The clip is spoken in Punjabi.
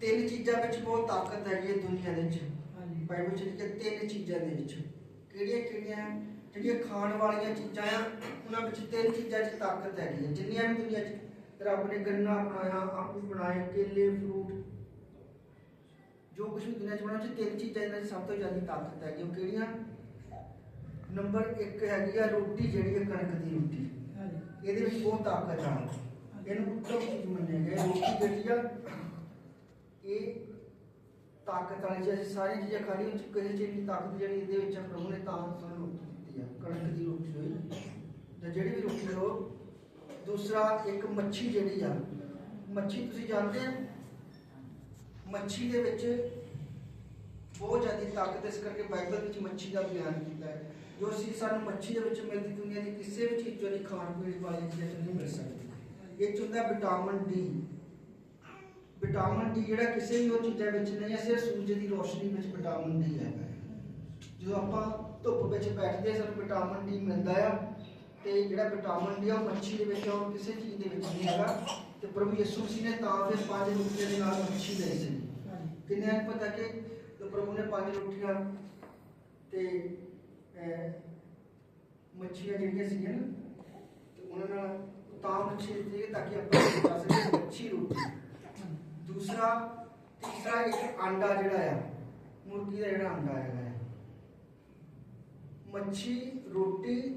ਤਿੰਨ ਚੀਜ਼ਾਂ ਵਿੱਚ ਬਹੁਤ ਤਾਕਤ ਹੈਗੀ ਹੈ ਦੁਨੀਆ ਦੇ ਵਿੱਚ। ਹਾਂਜੀ। ਬਾਈਬਲ ਚ ਲਿਖਿਆ ਤਿੰਨ ਚੀਜ਼ਾਂ ਦੇ ਵਿੱਚ। ਕਿਹੜੀਆਂ ਕਿਹੜੀਆਂ? ਜਿਹੜੀਆਂ ਖਾਣ ਵਾਲੀਆਂ ਚੀਜ਼ਾਂ ਆ ਉਹਨਾਂ ਵਿੱਚ ਤਿੰਨ ਚੀਜ਼ਾਂ 'ਚ ਤਾਕਤ ਹੈਗੀ ਹੈ। ਜਿੰਨੀਆਂ ਵੀ ਦੁਨੀਆ 'ਚ ਰੱਬ ਨੇ ਗੰਨਾ ਬਣਾਇਆ ਆਪੂ ਬਣਾਏ ਕੇਲੇ ਫਰੂਟ ਜੋ ਕੁਝ ਵੀ ਦੁਨੀਆ 'ਚ 'ਚ ਤਿੰਨ ਚੀਜ਼ਾਂ ਇਹਨਾਂ 'ਚ ਸਭ ਤੋਂ ਜ਼ਿਆਦਾ ਤਾਕਤ ਹੈਗੀ ਉਹ ਕਿਹੜੀਆਂ? ਨੰਬਰ 1 ਹੈਗੀ ਆ ਰੋਟੀ ਜਿਹੜੀ ਹੈ ਕਣਕ ਦੀ ਰੋਟੀ। ਹਾਂਜੀ। ਇਹਦੇ ਵਿੱਚ ਬਹੁਤ ਤਾਕਤ ਆ। ਇਹਨੂੰ ਉੱਤਮ ਚੀਜ਼ ਮੰਨਿਆ ਗਿਆ। ਰੋਟੀ ਜਿਹੜੀ ਆ ਇਹ ਤਾਕਤ ਵਾਲੀ ਚੀਜ਼ ਸਾਰੀ ਚੀਜ਼ਾਂ ਖਾਲੀ ਵਿੱਚ ਕਿਸੇ ਚੀਜ਼ ਦੀ ਤਾਕਤ ਜਿਹੜੀ ਇਹਦੇ ਵਿੱਚ ਪ੍ਰਭੂ ਨੇ ਤਾਂ ਸਾਨੂੰ ਰੋਟੀ ਦਿੱਤੀ ਆ, ਕਣਕ ਦੀ ਰੋਟੀ ਹੋਈ ਜਾਂ ਜਿਹੜੀ ਵੀ ਰੋਟੀ ਹੋ ਦੂਸਰਾ ਇੱਕ ਮੱਛੀ ਜਿਹੜੀ ਆ, ਮੱਛੀ ਤੁਸੀਂ ਜਾਣਦੇ ਆ ਮੱਛੀ ਦੇ ਵਿੱਚ ਬਹੁਤ ਜ਼ਿਆਦਾ ਤਾਕਤ, ਇਸ ਕਰਕੇ ਬਾਈਬਲ ਵਿੱਚ ਮੱਛੀ ਦਾ ਬਿਆਨ ਕੀਤਾ ਹੈ। ਜੋ ਸੀ ਸਾਨੂੰ ਮੱਛੀ ਦੇ ਵਿੱਚ ਮਿਲਦੀ ਦੁਨੀਆ ਦੀ ਕਿਸੇ ਵੀ ਚੀਜ਼ ਚੋਂ ਨਹੀਂ ਖਾਣ ਪੀਣ ਵਾਲੀ ਚੀਜ਼ਾਂ ਨਹੀਂ ਮਿਲ ਸਕਦੀ। ਇਹ ਹੁੰਦਾ ਵਿਟਾਮਿਨ ਡੀ। ਵਿਟਾਮਿਨ ਡੀ ਜਿਹੜਾ ਕਿਸੇ ਵੀ ਉਹ ਚੀਜ਼ਾਂ ਵਿੱਚ ਨਹੀਂ ਹੈ ਸਿਰਫ ਸੂਰਜ ਦੀ ਰੋਸ਼ਨੀ ਵਿੱਚ ਵਿਟਾਮਿਨ ਡੀ ਹੈਗਾ ਹੈ। ਜਦੋਂ ਆਪਾਂ ਧੁੱਪ ਵਿੱਚ ਬੈਠਦੇ ਹਾਂ, ਸਾਨੂੰ ਵਿਟਾਮਿਨ ਡੀ ਮਿਲਦਾ ਆ ਤੇ ਜਿਹੜਾ ਵਿਟਾਮਿਨ ਡੀ ਆ ਉਹ ਮੱਛੀ ਦੇ ਵਿੱਚ ਆ, ਹੋਰ ਕਿਸੇ ਚੀਜ਼ ਦੇ ਵਿੱਚ ਨਹੀਂ ਹੈਗਾ। ਤੇ ਪ੍ਰਭੂ ਯਿਸੂ ਮਸੀਹ ਨੇ ਤਾਂ ਫਿਰ ਪੰਜ ਰੋਟੀਆਂ ਦੇ ਨਾਲ ਮੱਛੀ ਲਈ ਸੀ ਕਿੰਨੇ ਨੂੰ ਪਤਾ ਕਿ ਤੇ ਪ੍ਰਭੂ ਨੇ ਪੰਜ ਰੋਟੀਆਂ ਤੇ ਅਹ, ਮੱਛੀਆਂ ਜਿਹੜੀਆਂ ਸੀਗੀਆਂ ਨਾ ਤੇ ਉਹਨਾਂ ਨਾਲ ਤਾਂ ਮੱਛੀ ਦਿੱਤੀ ਗਈ ਤਾਂ ਕਿ ਆਪਾਂ ਖਾ ਸਕੀਏ ਮੱਛੀ ਰੋਟੀ। ਦੂਸਰਾ ਤੀਸਰਾ ਇੱਕ ਆਂਡਾ ਜਿਹੜਾ ਆ, ਮੁਰਗੀ ਦਾ ਜਿਹੜਾ ਆਂਡਾ ਹੈਗਾ ਹੈ ਮੱਛੀ, ਰੋਟੀ ਤੇ